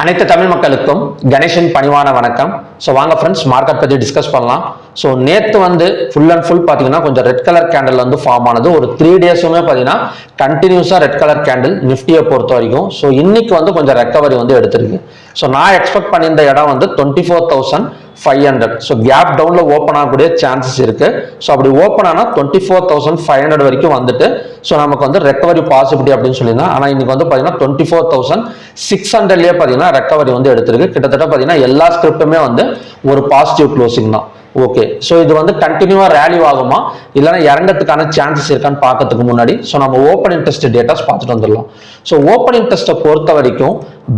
அனைத்து தமிழ் மக்களுக்கும் கணேசன் பணிவான வணக்கம். ஸோ வாங்க ஃப்ரெண்ட்ஸ் மார்க்கெட் பற்றி டிஸ்கஸ் பண்ணலாம். ஸோ நேற்று வந்து ஃபுல் அண்ட் ஃபுல் பார்த்தீங்கன்னா கொஞ்சம் ரெட் கலர் கேண்டில் வந்து ஃபார்ம் ஆனது. ஒரு த்ரீ டேஸுமே பார்த்தீங்கன்னா கண்டினியூஸாக ரெட் கலர் கேண்டில் நிஃப்டியை பொறுத்த வரைக்கும். ஸோ இன்னைக்கு வந்து கொஞ்சம் ரெக்கவரி வந்து எடுத்திருக்கு. ஸோ நான் எக்ஸ்பெக்ட் பண்ணியிருந்த இடம் வந்து twenty four thousand five hundred so gap டவுனில் ஓப்பன் ஆகக்கூடிய சான்சஸ் இருக்குது ஸோ அப்படி ஓப்பன் ஆனால் twenty four thousand five hundred வரைக்கும் வந்துட்டு ஸோ நமக்கு வந்து ரெக்கவரி பாசிபிலிட்டி அப்படின்னு சொல்லியிருந்தேன். ஆனால் இன்னைக்கு வந்து பார்த்தீங்கன்னா டுவெண்ட்டி ஃபோர் தௌசண்ட் சிக்ஸ் ஹண்ட்ரட்லேயே பார்த்தீங்கன்னா ரெக்கவரி வந்து எடுத்திருக்கு. கிட்டத்தட்ட பார்த்தீங்கன்னா எல்லா ஸ்கிரிப்ட்டுமே வந்து ஒரு பாசிட்டிவ் க்ளோசிங் தான். ஓகே ஸோ இது வந்து கண்டினியூவாக ரேலி ஆகுமா? இல்லைன்னா இறங்கத்துக்கான சான்சஸ் இருக்கான்னு பார்க்கறதுக்கு முன்னாடி ஸோ நம்ம ஓப்பன் இன்ட்ரெஸ்ட் டேட்டாஸ் பார்த்துட்டு வந்துடலாம். ஸோ ஓப்பன் இன்ட்ரெஸ்ட்டை பொறுத்த வரைக்கும்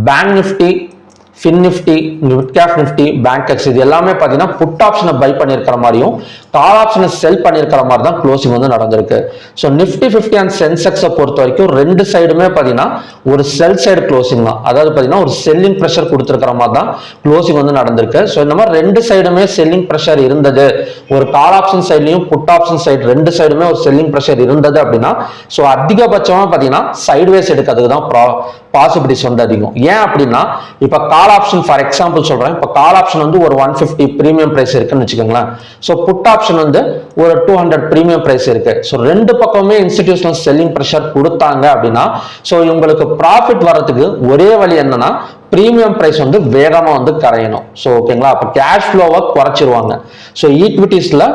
bank Nifty fin Nifty mid cap Nifty Bankex இது எல்லாமே பார்த்தீங்கன்னா புட் ஆப்ஷனை பை பண்ணியிருக்கிற மாதிரியும் கால் ஆப்ஷனை செல் பண்ணியிருக்கிற மாதிரி தான் க்ளோசிங் வந்து நடந்திருக்கு. ஸோ நிஃப்டி ஃபிஃப்டி அண்ட் சென்செக்ஸை பொறுத்த வரைக்கும் ரெண்டு சைடுமே பார்த்தீங்கன்னா ஒரு செல் சைடு க்ளோசிங் தான். அதாவது பார்த்தீங்கன்னா ஒரு செல்லிங் ப்ரெஷர் கொடுத்துருக்கிற மாதிரி தான் க்ளோசிங் வந்து நடந்திருக்கு. ஸோ இந்த மாதிரி ரெண்டு சைடுமே செல்லிங் ப்ரெஷர் இருந்தது. ஒரு கால் ஆப்ஷன் சைட்லையும் புட் ஆப்ஷன் சைடு ரெண்டு சைடுமே ஒரு செல்லிங் ப்ரெஷர் இருந்தது அப்படின்னா ஸோ அதிகபட்சமாக பார்த்தீங்கன்னா சைட்வேஸ் எடுக்கிறதுக்கு தான் ப்ரா பாசிபிலிட்டிஸ் வந்து அதிகம். ஏன் அப்படின்னா இப்போ கால் ஆப்ஷன் ஃபார் எக்ஸாம்பிள் சொல்றேன். இப்போ கால் ஆப்ஷன் வந்து ஒரு ஒன் ஃபிஃப்டி ப்ரீமியம் பிரைஸ் இருக்குன்னு வச்சுக்கோங்களேன். ஸோ புட் ஆப்ஷன் வந்து ஒரு டூ ஹண்ட்ரட் ப்ரீமியம் பிரைஸ் இருக்கு. ஸோ ரெண்டு பக்கமே இன்ஸ்டிடியூஷனல் செல்லிங் ப்ரெஷர் கொடுத்தாங்க அப்படின்னா ஸோ இவங்களுக்கு ப்ராஃபிட் வர்றதுக்கு ஒரே வழி என்னன்னா ப்ரீமியம் ப்ரைஸ் வந்து வேகமாக வந்து கரையணும். ஸோ ஓகேங்களா அப்போ கேஷ் ஃப்ளோவை குறைச்சிருவாங்க. ஸோ ஈக்விட்டிஸில்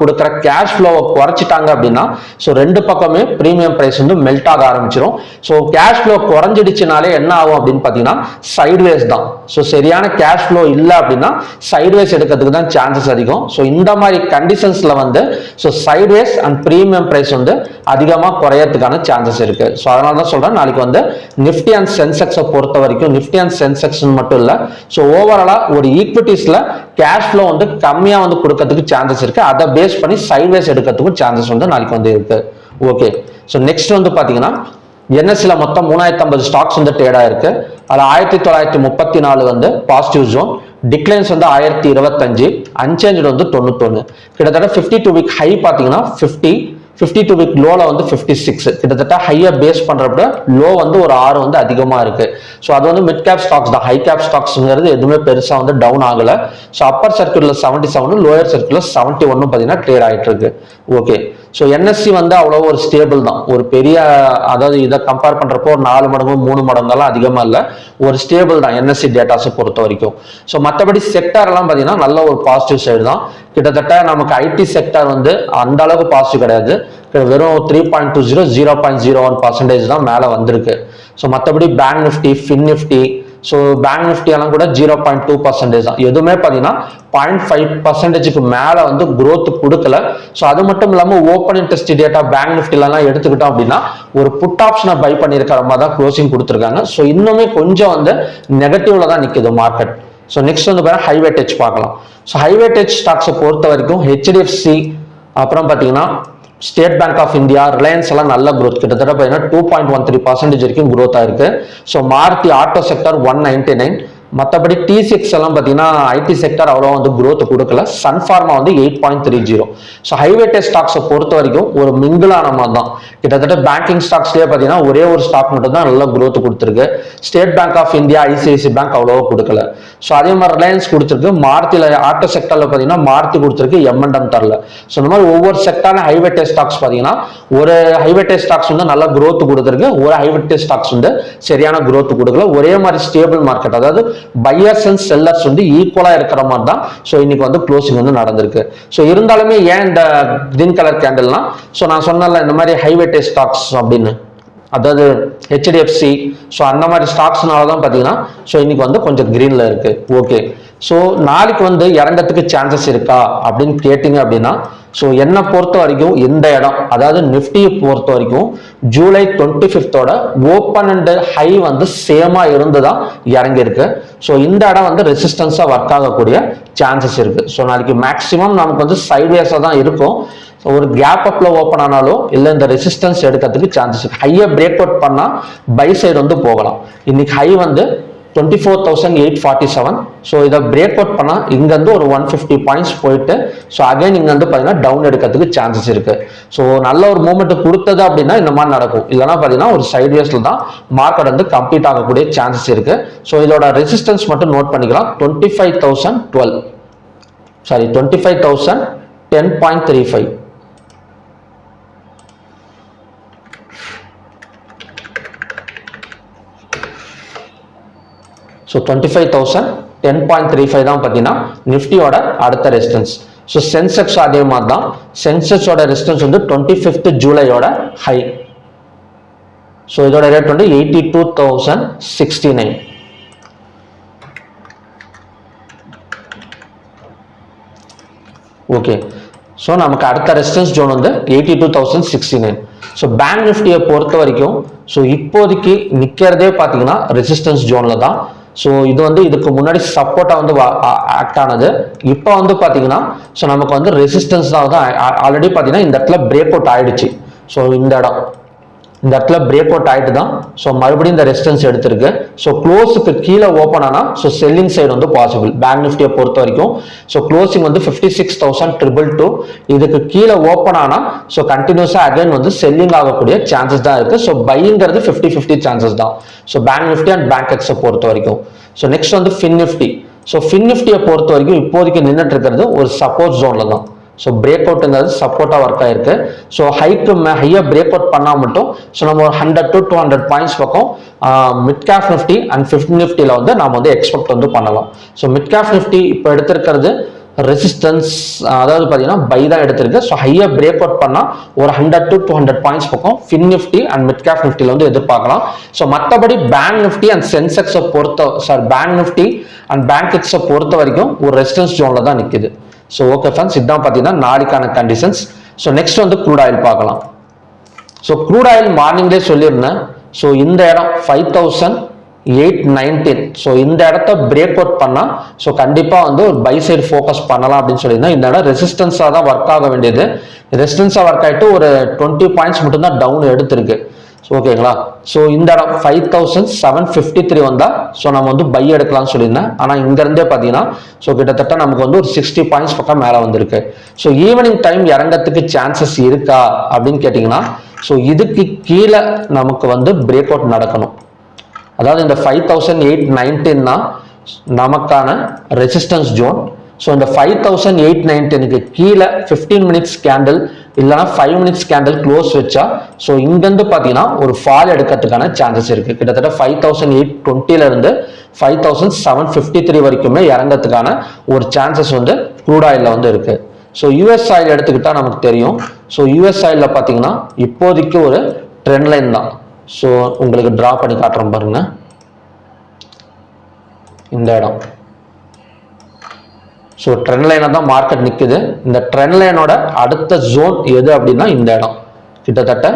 கொடுக்குற கேஷ் ஃப்ளோவை குறைச்சிட்டாங்க அப்படின்னா ஸோ ரெண்டு பக்கமே ப்ரீமியம் ப்ரைஸ் வந்து மெல்ட் ஆக ஆரம்பிச்சிடும் ஸோ கேஷ் ஃப்ளோ குறைஞ்சிடுச்சுனாலே என்ன ஆகும் அப்படின்னு பார்த்தீங்கன்னா சைட்வேஸ் தான். ஸோ சரியான கேஷ் ஃப்ளோ இல்லை அப்படின்னா சைட்வேஸ் எடுக்கிறதுக்கு தான் சான்சஸ் அதிகம். ஸோ இந்த மாதிரி கண்டிஷன்ஸில் வந்து so sideways and premium price வந்து அதிகமாக குறையறதுக்கான சான்சஸ் இருக்குது ஸோ அதனால தான் சொல்கிறேன் நாளைக்கு வந்து நிஃப்டி அண்ட் சென்செக்ஸை பொறுத்த வரைக்கும் நிஃப்டி அண்ட் சென்செக்ஷன் மட்டும் இல்லை. ஸோ ஓவராலாக ஒரு ஈக்விட்டிஸில் கேஷ் ஃப்ளோ வந்து கம்மியாக வந்து கொடுக்கறதுக்கு சான்சஸ் இருக்கு. அதை பேஸ் பண்ணி சைட்வேஸ் எடுக்கிறதுக்கும் சான்சஸ் வந்து நாளைக்கு வந்து இருக்கு. ஓகே ஸோ நெக்ஸ்ட் வந்து பார்த்தீங்கன்னா என்எஸ்சியில் மொத்தம் மூணாயிரத்தி ஐம்பது ஸ்டாக்ஸ் வந்து ட்ரேடாக இருக்கு அதில் ஆயிரத்தி தொள்ளாயிரத்தி முப்பத்தி நாலு வந்து பாசிட்டிவ் ஜோன் டிக்ளைன்ஸ் வந்து ஆயிரத்தி இருபத்தஞ்சு அன்சேஞ்சு வந்து தொண்ணூத்தொன்று கிட்டத்தட்ட ஃபிஃப்டி டூ வீக் ஹை பார்த்தீங்கன்னா ஃபிஃப்டி ஃபிஃப்டி டூ வீக் லோவில் வந்து ஃபிஃப்டி சிக்ஸ் கிட்டத்தட்ட ஹையை பேஸ் பண்ணுறப்ப லோ வந்து ஒரு ஆறு வந்து அதிகமாக இருக்குது ஸோ அது வந்து மிட் கேப் ஸ்டாக்ஸ் தான். ஹை கேப் ஸ்டாக்ஸ்ங்கிறது எதுவுமே பெருசாக வந்து டவுன் ஆகலை. ஸோ அப்பர் சர்க்கியூட்டில் செவன்ட்டி செவன் லோயர் சர்க்கியூட்டில் செவன்ட்டி ஒன்று பார்த்தீங்கன்னா கிளியர் ஆகிட்டு இருக்கு. ஓகே ஸோ என்எஸ்சி வந்து அவ்வளோ ஒரு ஸ்டேபிள் தான். ஒரு பெரிய அதாவது இதை கம்பேர் பண்ணுறப்போ ஒரு நாலு மடங்கு மூணு மடங்கெல்லாம் அதிகமாக இல்லை. ஒரு ஸ்டேபிள் தான் என்எஸ்சி டேட்டாஸை பொறுத்த வரைக்கும். ஸோ மற்றபடி செக்டார்லாம் பார்த்தீங்கன்னா நல்ல ஒரு பாசிட்டிவ் சைடு தான். கிட்டத்தட்ட நமக்கு ஐடி செக்டார் வந்து அந்த அளவுக்கு பாசிட்டிவ் கிடையாது. வெறும் three point two zero zero point zero one percentage தான் மேலே வந்திருக்கு. ஸோ மற்றபடி bank Nifty fin Nifty so bank Nifty எல்லாம் கூட ஜீரோ பாயிண்ட் டூ பர்சன்டேஜ் தான். எதுவுமே பார்த்தீங்கன்னா பாயிண்ட் ஃபைவ் பர்சன்டேஜுக்கு மேலே வந்து க்ரோத் கொடுக்கல. ஸோ அது மட்டும் இல்லாமல் ஓப்பன் இன்ட்ரெஸ்ட் டேட்டா பேங்க் நிஃப்டிலலாம் எடுத்துக்கிட்டோம் அப்படின்னா ஒரு புட் ஆப்ஷனை பை பண்ணியிருக்கிற மாதிரி தான் க்ளோசிங் கொடுத்துருக்காங்க. ஸோ இன்னுமே கொஞ்சம் வந்து நெகட்டிவ்ல தான் நிற்குது மார்க்கெட் ஸோ நெக்ஸ்ட் வந்து பார்த்தீங்கன்னா ஹைவே டச் பார்க்கலாம். ஸோ ஹைவே டச் ஸ்டாக்ஸை பொறுத்த வரைக்கும் ஹெச்டிஎஃப்சி அப்புறம் பார்த்தீங்கன்னா State Bank of India Reliance எல்லாம் நல்ல growth. கிட்டத்தட்ட பார்த்தீங்கன்னா two point one three percentage வரைக்கும் குரோத் ஆயிருக்கு so Maruti auto sector one ninety nine மற்றபடி டிசிஎக்ஸ் எல்லாம் பார்த்தீங்கன்னா ஐடி செக்டர் அவ்வளோ வந்து குரோத் கொடுக்கல. சன் ஃபார்மா வந்து eight point three zero so high weightage ஸ்டாக்ஸை பொறுத்த வரைக்கும் ஒரு மிங்கிளான மாதிரி தான். கிட்டத்தட்ட பேங்கிங் ஸ்டாக்ஸ்லேயே பார்த்தீங்கன்னா ஒரே ஒரு ஸ்டாக் மட்டும் தான் நல்ல growth கொடுத்துருக்கு. State Bank of India ICICI bank அவ்வளோவா கொடுக்கல. ஸோ அதே மாதிரி ரிலையன்ஸ் கொடுத்துருக்கு. மாருதியில் ஆட்டோ செக்டரில் பார்த்தீங்கன்னா மாருதி கொடுத்துருக்கு எம்என்டம் தரல. ஸோ இந்த மாதிரி ஒவ்வொரு செக்டான ஹைவேட்டே ஸ்டாக்ஸ் பார்த்தீங்கன்னா ஒரு ஹைவேட்டே ஸ்டாக்ஸ் வந்து நல்ல குரோத் கொடுத்துருக்கு. ஒரு ஹைவேட்டே ஸ்டாக்ஸ் வந்து சரியான குரோத் கொடுக்கல. ஒரே மாதிரி ஸ்டேபிள் மார்க்கெட் அதாவது பையர்ஸ் அண்ட் செல்லர்ஸ் வந்து ஈக்குவலா இருக்கிற மாதிரி தான். ஸோ இன்னைக்கு வந்து க்ளோசிங் வந்து நடந்திருக்கு. ஸோ இருந்தாலுமே ஏன் இந்த கிரீன் கலர் கேண்டில்னா ஸோ நான் சொன்னல இந்த மாதிரி ஹைவேட்டே ஸ்டாக்ஸ் அப்படின்னு. அதாவது ஹெச்டிஎஃப்சி ஸோ அந்த மாதிரி ஸ்டாக்ஸ்னால தான் பார்த்தீங்கன்னா ஸோ இன்னைக்கு வந்து கொஞ்சம் க்ரீனில் இருக்குது ஓகே ஸோ நாளைக்கு வந்து இறங்கத்துக்கு சான்சஸ் இருக்கா அப்படின்னு கேட்டிங்க அப்படின்னா ஸோ என்னை பொறுத்த வரைக்கும் இந்த இடம் அதாவது நிஃப்டியை பொறுத்த வரைக்கும் ஜூலை டுவெண்ட்டி ஃபிஃப்த்தோட ஓப்பன் அண்ட் ஹை வந்து சேமா இருந்து தான் இறங்கியிருக்கு. ஸோ இந்த இடம் வந்து ரெசிஸ்டன்ஸாக ஒர்க் ஆகக்கூடிய சான்சஸ் இருக்கு. ஸோ நாளைக்கு மேக்ஸிமம் நமக்கு வந்து சைட்வேஸாக தான் இருக்கும். ஸோ ஒரு கேப் அப்ல ஓப்பன் ஆனாலும் இல்லை இந்த ரெசிஸ்டன்ஸ் எடுக்கிறதுக்கு சான்சஸ் இருக்குது ஹையை பிரேக் அவுட் பண்ணால் பை சைடு வந்து போகலாம். இன்னைக்கு ஹை வந்து twenty four thousand eight forty seven so இதை பிரேக் அவுட் பண்ணால் இங்கேருந்து ஒரு ஒன் ஃபிஃப்டி பாயிண்ட்ஸ் போயிட்டு ஸோ அகைன் இங்கே வந்து பார்த்தீங்கன்னா டவுன் எடுக்கிறதுக்கு சான்சஸ் இருக்குது ஸோ நல்ல ஒரு மூமெண்ட் கொடுத்தது அப்படின்னா இந்த மாதிரி நடக்கும். இல்லைன்னா பார்த்தீங்கன்னா ஒரு சைட் வேஸ்ல தான் மார்க்கெட் வந்து கம்ப்ளீட் ஆகக்கூடிய சான்சஸ் இருக்குது ஸோ இதோட ரெசிஸ்டன்ஸ் மட்டும் நோட் பண்ணிக்கலாம். Twenty five thousand twelve sorry twenty five thousand ten point three five so twenty five thousand ten point three five தான் பார்த்தீங்கன்னா நிஃப்டியோட அடுத்த ரெசிஸ்டன்ஸ் ஸோ சென்செக்ஸ் அதே மாதிரி தான். சென்செக்ஸோட ரெசிஸ்டன்ஸ் வந்து டுவெண்ட்டி ஃபிஃப்த் ஜூலையோட ஹை ஸோ இதோட ரேட் வந்து eighty two thousand sixty nine okay so நமக்கு அடுத்த ரெசிஸ்டன்ஸ் ஜோன் வந்து eighty two thousand sixty nine so bank நிஃப்டியை பொறுத்த வரைக்கும் ஸோ இப்போதைக்கு நிற்கிறதே பார்த்தீங்கன்னா ரெசிஸ்டன்ஸ் ஜோனில் தான். ஸோ இது வந்து இதுக்கு முன்னாடி சப்போர்ட்டாக வந்து ஆக்ட் ஆனது. இப்போ வந்து பார்த்தீங்கன்னா ஸோ நமக்கு வந்து ரெசிஸ்டன்ஸ் தான் வந்து ஆல்ரெடி பார்த்தீங்கன்னா இந்த இடத்துல பிரேக் அவுட் ஆயிடுச்சு. ஸோ இந்த இடம். இந்த இடத்துல பிரேக் அவுட் ஆகிட்டு தான் ஸோ மறுபடியும் இந்த ரெசிஸ்டன்ஸ் எடுத்திருக்கு. ஸோ க்ளோஸுக்கு கீழே ஓப்பன் ஆனால் ஸோ செல்லிங் சைடு வந்து பாசிபிள் பேங்க் நிஃப்டியை பொறுத்த வரைக்கும். ஸோ க்ளோசிங் வந்து fifty six thousand triple two இதுக்கு கீழே ஓப்பன் ஆனால் ஸோ கண்டினியூஸாக அகைன் வந்து செல்லிங் ஆகக்கூடிய சான்சஸ் தான் இருக்குது ஸோ பைங்கிறது ஃபிஃப்டி ஃபிஃப்டி சான்சஸ் தான். ஸோ பேங்க் நிஃப்டி அண்ட் பேங்க் எக்ஸை பொறுத்த வரைக்கும். ஸோ நெக்ஸ்ட் வந்து ஃபின் நிஃப்டி ஸோ ஃபின் நிஃப்டியை பொறுத்த வரைக்கும் இப்போதைக்கு நின்றுட்டு இருக்கிறது ஒரு சப்போர்ட் ஜோனில் தான். ஸோ பிரேக் அவுட்டுங்கிறது சப்போர்ட்டாக ஒர்க் ஆயிருக்கு. ஸோ ஹைக்கு ஹையாக பிரேக் அவுட் பண்ணால் மட்டும் ஸோ நம்ம ஒரு hundred to two hundred points பக்கம் mid cap Nifty and fifty நிஃப்டியில் வந்து நாம் வந்து எக்ஸ்பெக்ட் வந்து பண்ணலாம். ஸோ மிட் கேப் நிஃப்டி இப்போ எடுத்திருக்கிறது ரெசிஸ்டன்ஸ் அதாவது பார்த்தீங்கன்னா பை தான் எடுத்திருக்கு. ஸோ ஹையாக பிரேக் அவுட் பண்ணால் ஒரு hundred to two hundred points பக்கம் fin Nifty and mid cap நிஃப்டியில் வந்து எதிர்பார்க்கலாம். ஸோ மற்றபடி பேங்க் நிஃப்டி அண்ட் சென்செக்ஸை பொறுத்த சாரி பேங்க் நிஃப்டி அண்ட் பேங்க் எக்ஸை பொறுத்த வரைக்கும் ஒரு ரெசிஸ்டன்ஸ் ஜோனில் தான் நிற்குது ஸோ ஓகே ஃப்ரெண்ட்ஸ் இதுதான் பார்த்தீங்கன்னா நாளைக்கான கண்டிஷன்ஸ் ஸோ நெக்ஸ்ட் வந்து க்ரூட் ஆயில் பார்க்கலாம். ஸோ க்ரூட் ஆயில் மார்னிங்லேயே சொல்லியிருந்தேன். ஸோ இந்த இடம் five thousand eight nineteen so இந்த இடத்த பிரேக் அவுட் பண்ணால் ஸோ கண்டிப்பாக வந்து ஒரு பை சைடு ஃபோக்கஸ் பண்ணலாம் அப்படின்னு சொல்லியிருந்தேன். இந்த இடம் ரெசிஸ்டன்ஸாக தான் ஒர்க் ஆக வேண்டியது. ரெசிஸ்டன்ஸாக ஒர்க் ஆகிட்டு ஒரு டுவெண்ட்டி பாயிண்ட்ஸ் மட்டும்தான் டவுன் எடுத்திருக்கு. ஓகேங்களா? ஸோ இந்த இடம் five thousand seven fifty three வந்தால் ஸோ நம்ம வந்து பை எடுக்கலாம்னு சொல்லியிருந்தேன். ஆனால் இங்கேருந்தே பார்த்தீங்கன்னா ஸோ கிட்டத்தட்ட நமக்கு வந்து ஒரு சிக்ஸ்டி பாயிண்ட்ஸ் பக்கம் மேலே வந்திருக்கு. ஸோ ஈவினிங் டைம் இறங்கிறதுக்கு சான்சஸ் இருக்கா? அப்படின்னு கேட்டிங்கன்னா ஸோ இதுக்கு கீழே நமக்கு வந்து பிரேக் அவுட் நடக்கணும். அதாவது இந்த ஃபைவ் தௌசண்ட் எயிட் நைன்டீன்னா நமக்கான ரெசிஸ்டன்ஸ் ஜோன் ஸோ இந்த ஃபைவ் தௌசண்ட் எயிட் நைன்டீனுக்கு கீழே ஃபிஃப்டீன் மினிட்ஸ் கேண்டில் இல்லைனா ஃபைவ் மினிட்ஸ் கேண்டில் க்ளோஸ் வச்சா ஸோ இங்கேருந்து பார்த்தீங்கன்னா ஒரு ஃபால் எடுக்கிறதுக்கான சான்சஸ் இருக்குது கிட்டத்தட்ட five thousand eight டுவெண்ட்டிலேருந்து five thousand seven fifty three வரைக்குமே இறங்கிறதுக்கான ஒரு சான்சஸ் வந்து க்ரூட் ஆயிலில் வந்து இருக்குது ஸோ யூஎஸ் ஆயில் எடுத்துக்கிட்டால் நமக்கு தெரியும். ஸோ யூஎஸ் ஆயிலில் பார்த்தீங்கன்னா இப்போதைக்கு ஒரு ட்ரெண்ட் லைன் தான். ஸோ உங்களுக்கு ட்ரா பண்ணி காட்டுறோம் பாருங்க. இந்த இடம். ஸோ ட்ரெண்ட் லைனை தான் மார்க்கெட் நிற்குது இந்த ட்ரெண்ட் லைனோட அடுத்த ஜோன் எது அப்படின்னா இந்த இடம். கிட்டத்தட்ட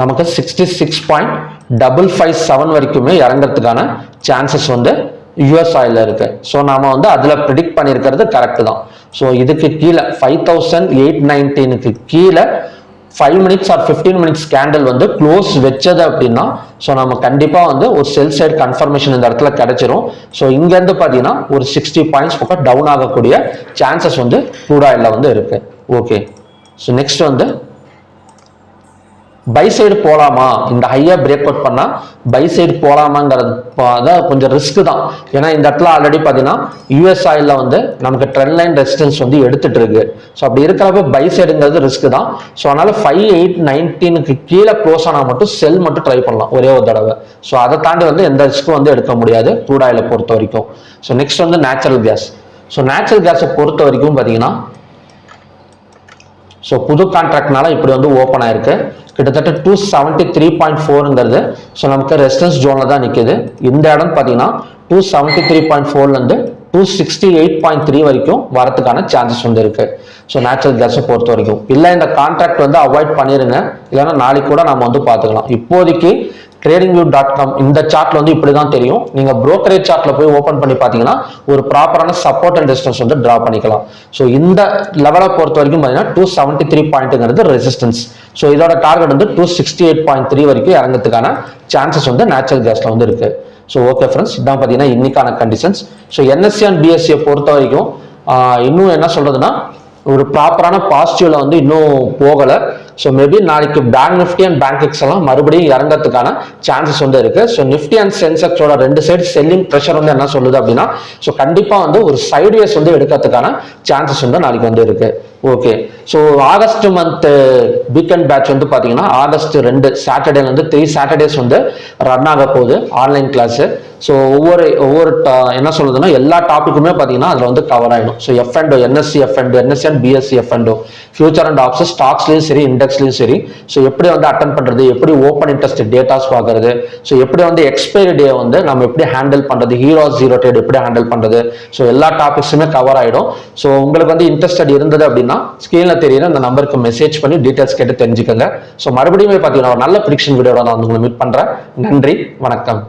நமக்கு sixty six point double five seven வரைக்குமே இறங்குறதுக்கான சான்சஸ் வந்து யூஎஸ் ஆயில் இருக்கு. ஸோ நாம வந்து அதில் ப்ரிடிக்ட் பண்ணியிருக்கிறது கரெக்டு தான். ஸோ இதுக்கு கீழே ஃபைவ் தௌசண்ட் எயிட் நைன்டீனுக்கு கீழே five minutes or fifteen minutes candle வந்து க்ளோஸ் வச்சது அப்படின்னா ஸோ நம்ம கண்டிப்பாக வந்து ஒரு செல் சைடு கன்ஃபர்மேஷன் இந்த இடத்துல கிடைச்சிரும். ஸோ இங்கேருந்து பார்த்தீங்கன்னா ஒரு சிக்ஸ்டி பாயிண்ட்ஸ் பக்கம் டவுன் ஆகக்கூடிய சான்சஸ் வந்து க்ரூட் ஆயிலில் வந்து இருக்குது ஓகே ஸோ நெக்ஸ்ட் வந்து பை சைடு போகலாமா இந்த ஹையாக பிரேக் அவுட் பண்ணால் பை சைடு போகலாமாங்கிறது அதான் கொஞ்சம் ரிஸ்க் தான். ஏன்னா இந்த இடத்துல ஆல்ரெடி பார்த்தீங்கன்னா யூஎஸ் ஆயிலில் வந்து நமக்கு ட்ரெண்ட் லைன் ரெசிஸ்டன்ஸ் வந்து எடுத்துட்டு இருக்கு. ஸோ அப்படி இருக்கிறப்ப பை சைடுங்கிறது ரிஸ்க் தான். ஸோ அதனால் ஃபைவ் எயிட் நைன்டீனுக்கு கீழே க்ளோஸ் ஆனால் மட்டும் செல் மட்டும் ட்ரை பண்ணலாம் ஒரே ஒரு தடவை. ஸோ அதை தாண்டி வந்து எந்த ரிஸ்க்கும் வந்து எடுக்க முடியாது க்ரூட் ஆயிலை பொறுத்த வரைக்கும். ஸோ நெக்ஸ்ட் வந்து நேச்சுரல் கேஸ் ஸோ நேச்சுரல் கேஸை பொறுத்த வரைக்கும் பார்த்தீங்கன்னா ஸோ புது கான்ட்ராக்ட்னால இப்படி வந்து ஓப்பன் ஆயிருக்கு. கிட்டத்தட்ட டூ செவன்ட்டி த்ரீ பாயிண்ட் ஃபோருங்கிறது ஸோ நமக்கு ரெசிடன்ஸ் ஜோனில் தான் நிற்குது இந்த இடம் பார்த்தீங்கன்னா two seventy three point ஃபோர்லேருந்து two sixty eight point three வரைக்கும் வரதுக்கான சான்சஸ் வந்து இருக்கு. ஸோ நேச்சுரல் கேஸை பொறுத்த வரைக்கும். இல்லை இந்த கான்ட்ராக்ட் வந்து அவாய்ட் பண்ணிடுங்க இல்லைன்னா நாளைக்கு கூட நம்ம வந்து பார்த்துக்கலாம். இப்போதைக்கு ட்ரேடிங் வியூ டாட் காம் இந்த சார்ட்ல வந்து இப்படி தான் தெரியும். நீங்க brokerage சார்ட்ல போய் ஓபன் பண்ணி பார்த்தீங்கன்னா ஒரு ப்ராப்பரான சப்போர்ட் அண்ட் ரெசிஸ்டன்ஸ் வந்து டிரா பண்ணிக்கலாம். ஸோ இந்த லெவலை பொறுத்த வரைக்கும் பார்த்தீங்கன்னா டூ செவன்ட்டி த்ரீ பாயிண்ட்டுங்கிறது ரெசிஸ்டன்ஸ் ஸோ இதோட டார்கெட் வந்து two sixty eight point three வரைக்கும் இறங்கிறதுக்கான சான்சஸ் வந்து நேச்சுரல் கேஸ்ல வந்து இருக்கு. ஸோ ஓகே ஃப்ரெண்ட்ஸ் இதான் பார்த்தீங்கன்னா இன்னைக்கான கண்டிஷன்ஸ் ஸோ என்எஸ்சி அண்ட் பிஎஸ்சியை பொறுத்த வரைக்கும் இன்னும் என்ன சொல்றதுன்னா ஒரு ப்ராப்பரான பாசிட்டிவ்ல வந்து இன்னும் போகலை. ஸோ மேபி நாளைக்கு bank Nifty and Bankex எல்லாம் மறுபடியும் இறங்கிறதுக்கான சான்சஸ் வந்து இருக்கு. ஸோ நிஃப்டி அண்ட் சென்செக்ஸோட ரெண்டு சைடு செல்லிங் ப்ரெஷர் வந்து என்ன சொல்லுது அப்படின்னா ஸோ கண்டிப்பாக வந்து ஒரு சைடுவேஸ் வந்து எடுக்கிறதுக்கான சான்சஸ் வந்து நாளைக்கு வந்து இருக்கு. Okay so August month weekend batch வந்து பார்த்தீங்கன்னா ஆகஸ்ட் ரெண்டு சாட்டர்டேலேருந்து த்ரீ சாட்டர்டேஸ் வந்து ரன் ஆக போகுது ஆன்லைன் கிளாஸு ஸோ ஒவ்வொரு ஒவ்வொரு என்ன சொல்லுதுன்னா எல்லா டாப்பிக்குமே பார்த்தீங்கன்னா அதில் வந்து கவர் ஆகிடும் so F and NSC F and NSC and BSC F and future and option ஸ்டாக்ஸ்லையும் சரி இண்டெக்ஸ்லையும் சரி. ஸோ எப்படி வந்து அட்டன் பண்ணுறது எப்படி ஓப்பன் இன்ட்ரெஸ்ட் டேட்டாஸ் பார்க்கறது ஸோ எப்படி வந்து எக்ஸ்பைரி டே வந்து நம்ம எப்படி ஹேண்டில் பண்ணுறது ஹீரோ ஜீரோ ட்ரேட் எப்படி ஹேண்டில் பண்ணுறது ஸோ எல்லா டாபிக்ஸுமே கவர் ஆகிடும் ஸோ உங்களுக்கு வந்து இன்ட்ரெஸ்டட் இருந்தது அப்படின்னா ஸ்க்ரீனில் தெரியுற அந்த நம்பருக்கு மெசேஜ் பண்ணி டீட்டெயில்ஸ் கேட்டு தெரிஞ்சுக்கோங்க. ஸோ மறுபடியும் பார்த்தீங்கன்னா ஒரு நல்ல ப்ரிடிக்ஷன் வீடியோட நான் வந்து உங்களை மீட் பண்ணுறேன் நன்றி. வணக்கம்.